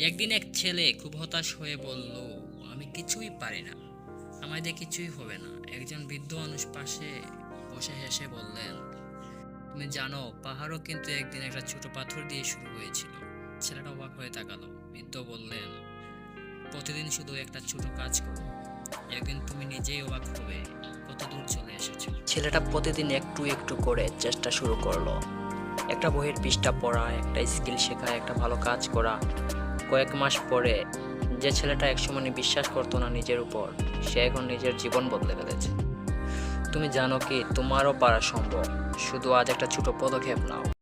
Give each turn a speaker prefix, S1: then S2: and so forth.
S1: একদিন এক ছেলে খুব হতাশ হয়ে বলল, আমি কিছুই পারি না। আমায় দিয়ে কিছুই হবে না। একজন বৃদ্ধ মানুষ পাশে বসে হেসে বললেন, তুমি জানো, পাহাড়ও কিন্তু একদিন একটা ছোট পাথর দিয়ে শুরু হয়েছিল। ছেলেটা অবাক হয়ে তাকালো। বৃদ্ধ বললেন, প্রতিদিন শুধু একটা ছোট কাজ করো। একদিন তুমি নিজেই অবাক হবে কত দূর চলে এসেছ।
S2: ছেলেটা প্রতিদিন একটু একটু করে চেষ্টা শুরু করল। একটা বইয়ের পৃষ্ঠা পড়া, একটা স্কিল শেখা, একটা ভালো কাজ করা কয়েক মাস পরে যে ছেলেটা একসময় বিশ্বাস করতো না নিজের উপর, সে এখন নিজের জীবন বদলে ফেলেছে। তুমি জানো কি, তোমারও পারা সম্ভব। শুধু আজ একটা ছোট পদক্ষেপ নাও।